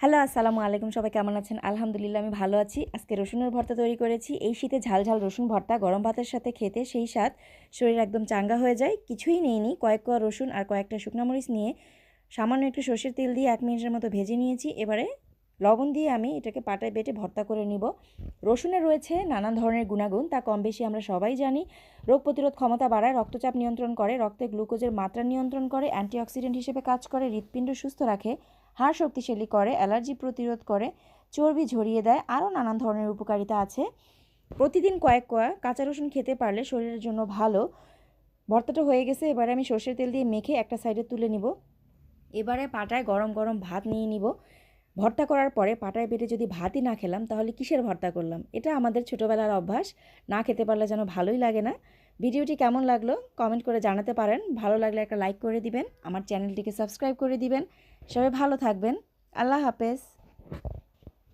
Hello, আসসালামু আলাইকুম। সবাই কেমন আছেন? আলহামদুলিল্লাহ, আমি ভালো আছি। আজকে রসুনের ভর্তা তৈরি করেছি। এই শীতে ঝাল ঝাল রসুন ভর্তা, গরম ভাতের সাথে খেতে সেই স্বাদ শরীর একদম চাঙ্গা হয়ে যায়। কিছুই নেইনি, কয়েক কোয়া রসুন আর কয়েকটা শুকনো মরিচ নিয়ে সামান্য একটু সর্ষের তেল দিয়ে এক মিনিটের মতো ভেজে নিয়েছি। এবারে লবণ দিয়ে আমি এটাকে পাটায় বেটে ভর্তা করে নিব। রসুনে রয়েছে নানান ধরনের গুণাগুণ, তা কম বেশি আমরা সবাই জানি। রোগ প্রতিরোধ ক্ষমতা বাড়ায়, রক্তচাপ নিয়ন্ত্রণ করে, রক্তে গ্লুকোজের মাত্রা নিয়ন্ত্রণ করে, অ্যান্টিঅক্সিডেন্ট হিসেবে কাজ করে, হৃৎপিণ্ড সুস্থ রাখে হাড় শক্তিশালী করে, অ্যালার্জি প্রতিরোধ করে, চর্বি ঝরিয়ে দেয়, আরও নানান ধরনের উপকারিতা আছে। প্রতিদিন কয়েক কয়া কাঁচা রসুন খেতে পারলে শরীরের জন্য ভালো। ভর্তাটা হয়ে গেছে, এবারে আমি সর্ষের তেল দিয়ে মেখে একটা সাইডে তুলে নিব। এবারে পাটায় গরম গরম ভাত নিয়ে নিব। ভর্তা করার পরে পাটায় পেটে যদি ভাতই না খেলাম, তাহলে কিসের ভর্তা করলাম? এটা আমাদের ছোটোবেলার অভ্যাস। না খেতে পারলে যেন ভালোই লাগে না। ভিডিওটি কেমন লাগল কমেন্ট করে জানাতে পারেন। ভালো লাগলে একটা লাইক করে দিবেন, আমার চ্যানেলটিকে সাবস্ক্রাইব করে দিবেন। সবাই ভালো থাকবেন। আল্লাহ হাফেজ।